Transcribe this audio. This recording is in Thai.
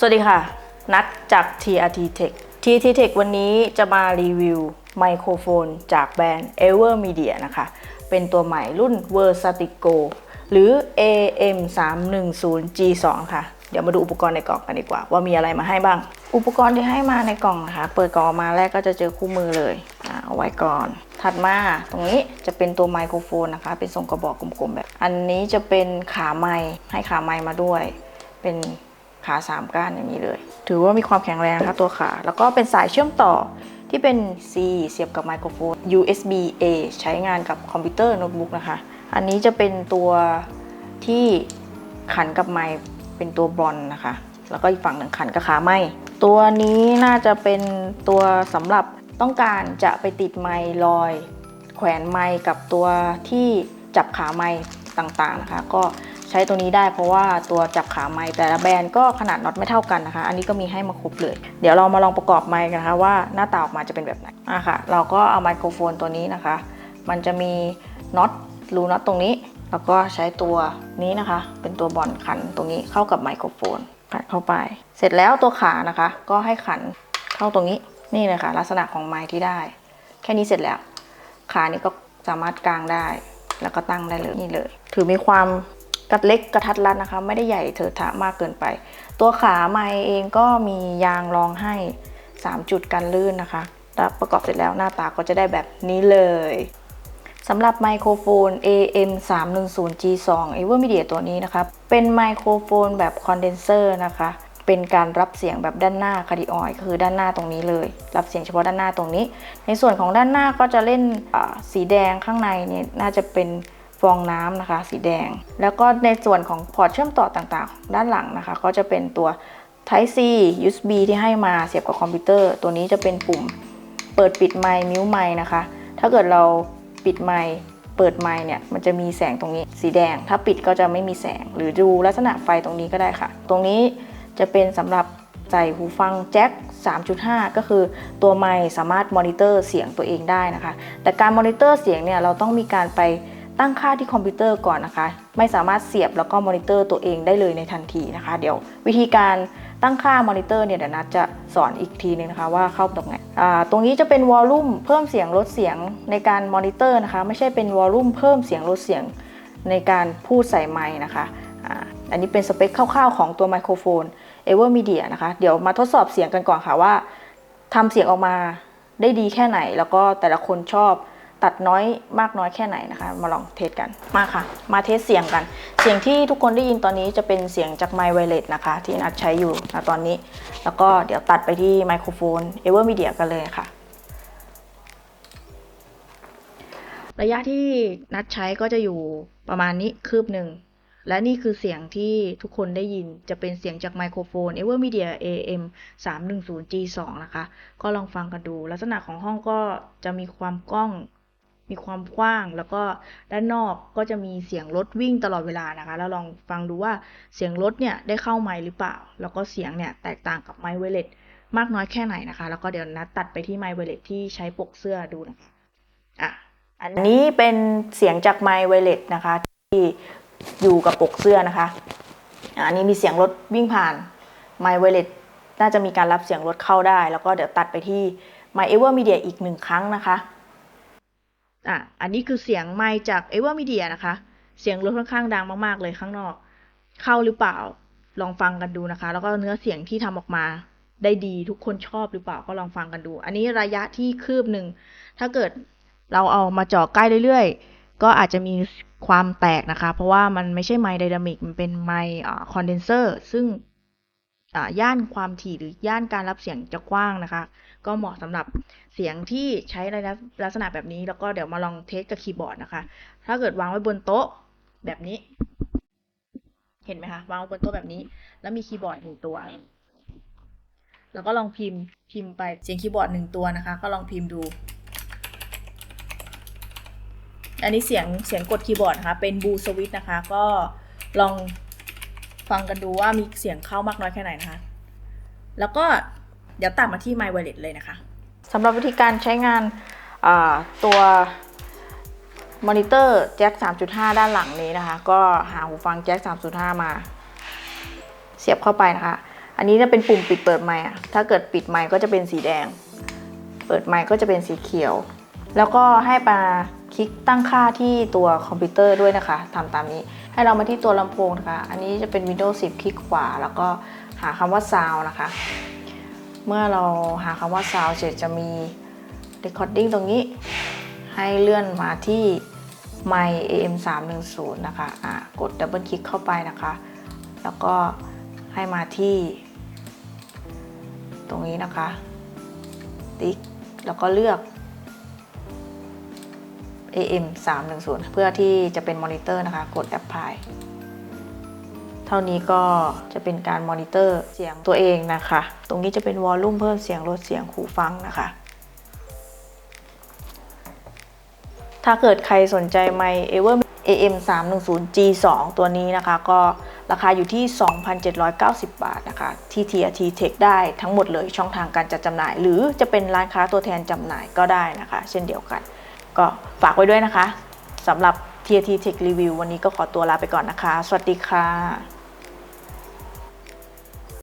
สวัสดีค่ะ นัดจาก TRT Tech TRT Tech วันนี้จะมารีวิวไมโครโฟนจากแบรนด์ Ever Media นะคะ เป็นตัวใหม่รุ่น Versatigo หรือ AM 3 1 0 G 2 ค่ะ เดี๋ยวมาดูอุปกรณ์ในกล่องกันดีกว่า ว่ามีอะไรมาให้บ้าง อุปกรณ์ที่ให้มาในกล่องนะคะ เปิดกล่องมาแรกก็จะเจอคู่มือเลยอ่าเอาไว้ก่อน ถัดมาตรงนี้จะเป็นตัวไมโครโฟนนะคะ เป็นทรงกระบอกกลมๆแบบ อันนี้จะเป็นขาไม้ให้ขาไม้มาด้วย เป็น ขาสามก้านอย่างนี้เลย ถือว่ามีความแข็งแรงนะคะตัวขา แล้วก็เป็นสายเชื่อมต่อที่เป็น C เสียบกับไมโครโฟน USB A ใช้งานกับคอมพิวเตอร์โน้ตบุ๊กนะคะ อันนี้จะเป็นตัวที่ขันกับไมเป็นตัวบอลนะคะ แล้วก็อีกฝั่งหนึ่งขันกับขาไม้ตัวนี้น่าจะเป็นตัวสำหรับต้องการจะไปติดไมค์ลอย แขวนไมค์กับตัวที่จับขาไมค์ต่างๆนะคะ ก็ ใช้ตัวนี้ได้เพราะว่าตัวจับขาไมค์แต่ละแบรนด์ก็ขนาดน็อตไม่เท่ากันนะคะ อันนี้ก็มีให้มาครบเลย เดี๋ยวเรามาลองประกอบไมค์กันนะคะว่าหน้าตาออกมาจะเป็นแบบไหนอะค่ะ เราก็เอาไมโครโฟนตัวนี้นะคะ มันจะมีน็อตรูน็อตตรงนี้ แล้วก็ใช้ตัวนี้นะคะ เป็นตัวบอลขันตรงนี้เข้ากับไมโครโฟนขันเข้าไป เสร็จแล้วตัวขานะคะ ก็ให้ขันเข้าตรงนี้นี่เลยค่ะลักษณะของไมค์ที่ได้ แค่นี้เสร็จแล้ว ขานี่ก็สามารถกางได้ แล้วก็ตั้งได้เลยนี่เลย ถือมีความ กระเล็กกระทัดรัดนะคะ ไม่ได้ใหญ่เถิดทะมากเกินไป ตัวขาไม้เองก็มียางรองให้ 3 จุดกันลื่นนะคะแล้วประกอบเสร็จแล้วหน้าตาก็จะได้แบบนี้เลยสำหรับไมโครโฟน AM 3 1 0 G 2 Ever Media ตัวนี้นะคะ เป็นไมโครโฟนแบบคอนเดนเซอร์นะคะ เป็นการรับเสียงแบบด้านหน้าคาร์ดิออยคือด้านหน้าตรงนี้เลย รับเสียงเฉพาะด้านหน้าตรงนี้ ในส่วนของด้านหน้าก็จะเล่นสีแดงข้างในเนี่ยน่าจะเป็น ฟองน้ำนะคะ สีแดง แล้วก็ในส่วนของพอร์ตเชื่อมต่อต่างๆ ด้านหลังนะคะ ก็จะเป็นตัว Type C USB ที่ให้มาเสียบกับคอมพิวเตอร์ ตัวนี้จะเป็นปุ่มเปิดปิดไมค์มิวไมค์นะคะ ถ้าเกิดเราปิดไมค์เปิดไมค์เนี่ยมันจะมีแสงตรงนี้สีแดง ถ้าปิดก็จะไม่มีแสง หรือดูลักษณะไฟตรงนี้ก็ได้ค่ะ ตรงนี้จะเป็นสำหรับใส่หูฟังแจ็ค 3.5 ก็คือตัวไมค์สามารถมอนิเตอร์เสียงตัวเองได้นะคะ แต่การมอนิเตอร์เสียงเนี่ยเราต้องมีการไป ตั้งค่าที่คอมพิวเตอร์ก่อนนะคะ ไม่สามารถเสียบแล้วก็มอนิเตอร์ตัวเองได้เลยในทันทีนะคะ เดี๋ยววิธีการตั้งค่ามอนิเตอร์เนี่ยเดี๋ยวนัดจะสอนอีกทีนึงนะคะว่าเข้าตรงไหนตรงนี้จะเป็นวอลลุ่มเพิ่มเสียงลดเสียงในการมอนิเตอร์นะคะ ไม่ใช่เป็นวอลลุ่มเพิ่มเสียงลดเสียงในการพูดใส่ไมค์นะคะอันนี้เป็นสเปคคร่าวๆของตัวไมโครโฟน Ever Media นะคะ เดี๋ยวมาทดสอบเสียงกันก่อนค่ะว่าทำเสียงออกมาได้ดีแค่ไหน แล้วก็แต่ละคนชอบ ตัดน้อยมากน้อยแค่ไหนนะคะ มาลองเทสกันมาค่ะ มาเทสเสียงกัน เสียงที่ทุกคนได้ยินตอนนี้จะเป็นเสียงจากไมค์ไวเลสนะคะ ที่นัดใช้อยู่ณตอนนี้ แล้วก็เดี๋ยวตัดไปที่ไมโครโฟน Ever Media กันเลยค่ะ ระยะที่นัดใช้ก็จะอยู่ประมาณนี้คืบหนึ่งและนี่คือเสียงที่ทุกคนได้ยินจะเป็นเสียงจากไมโครโฟน Ever Media AM 310 G 2 นะคะ ก็ลองฟังกันดู ลักษณะของห้องก็จะมีความกล้อง มีความกว้าง แล้วก็ด้านนอกก็จะมีเสียงรถวิ่งตลอดเวลานะคะ แล้วลองฟังดูว่าเสียงรถเนี่ยได้เข้าไมค์หรือเปล่า แล้วก็เสียงเนี่ยแตกต่างกับไมค์ไวเลสมากน้อยแค่ไหนนะคะ แล้วก็เดี๋ยวนัดตัดไปที่ไมค์ไวเลสที่ใช้ปกเสื้อดูนะคะอะอันนี้เป็นเสียงจากไมค์ไวเลสนะคะที่อยู่กับปกเสื้อนะคะอะอันนี้มีเสียงรถวิ่งผ่านไมค์ไวเลสน่าจะมีการรับเสียงรถเข้าได้ แล้วก็เดี๋ยวตัดไปที่ไมค์เอเวอร์มีเดียอีกหนึ่งครั้งนะคะ อะอันนี้คือเสียงไมค์จากเอเวอร์มีเดียนะคะ เสียงรถค่อนข้างดังมากๆเลยข้างนอก เข้าหรือเปล่าลองฟังกันดูนะคะ แล้วก็เนื้อเสียงที่ทำออกมาได้ดีทุกคนชอบหรือเปล่าก็ลองฟังกันดู อันนี้ระยะที่คืบหนึ่งถ้าเกิดเราเอามาเจาะใกล้เรื่อยๆ ก็อาจจะมีความแตกนะคะ เพราะว่ามันไม่ใช่ไมค์ไดนามิกมันเป็นไมค์คอนเดนเซอร์ซึ่ง ย่านความถี่หรือย่านการรับเสียงจะกว้างนะคะ ก็เหมาะสำหรับเสียงที่ใช้ในลักษณะแบบนี้ แล้วก็เดี๋ยวมาลองเทสกับคีย์บอร์ดนะคะ ถ้าเกิดวางไว้บนโต๊ะแบบนี้ เห็นไหมคะวางไว้บนโต๊ะแบบนี้ แล้วมีคีย์บอร์ดหนึ่งตัว แล้วก็ลองพิมพ์พิมพ์ไปเสียงคีย์บอร์ดหนึ่งตัวนะคะ ก็ลองพิมพ์ดู อันนี้เสียงเสียงกดคีย์บอร์ดนะคะ เป็นบูสวิตนะคะ ก็ลอง ฟังกันดูว่ามีเสียงเข้ามากน้อยแค่ไหนนะคะ แล้วก็เดี๋ยวตัดมาที่ My Wallet เลยนะคะสำหรับวิธีการใช้งานตัวมอนิเตอร์แจ็ค 3.5 ด้านหลังนี้นะคะ ก็หาหูฟังแจ็ค 3.5 มา เสียบเข้าไปนะคะ อันนี้จะเป็นปุ่มปิดเปิดไมค์ถ้าเกิดปิดไมค์ก็จะเป็นสีแดง เปิดไมค์ก็จะเป็นสีเขียว แล้วก็ให้มา ลิกตั้งค่าที่ตัวคอมพิวเตอร์ด้วยนะคะทำตามนี้ ให้เรามาที่ตัวลำโพงนะคะ อันนี้จะเป็น Windows 10 คลิกขวา แล้วก็หาคำว่า Sound นะคะ เมื่อเราหาคำว่า Sound เสร็จจะมี Recording ตรงนี้ ให้เลื่อนมาที่ My AM 310นะคะอะกดดับเบิลคลิกเข้าไปนะคะ แล้วก็ให้มาที่ ตรงนี้นะคะ ติ๊ก แล้วก็เลือก AM 310เพื่อที่จะเป็นมอนิเตอร์นะคะ กด Apply เท่านี้ก็จะเป็นการมอนิเตอร์เสียงตัวเองนะคะ ตรงนี้จะเป็นวอลลุ่มเพิ่มเสียงลดเสียงหูฟังนะคะ ถ้าเกิดใครสนใจไมค์ Ever AM 310 G2 ตัวนี้นะคะ ก็ราคาอยู่ที่ 2,790 บาทนะคะ ที่ TRT Tech ได้ทั้งหมดเลยช่องทางการจัดจำหน่าย หรือจะเป็นร้านค้าตัวแทนจำหน่ายก็ได้นะคะ เช่นเดียวกัน ก็ฝากไว้ด้วยนะคะสำหรับ TRT Tech Review วันนี้ก็ขอตัวลาไปก่อนนะคะ สวัสดีค่ะ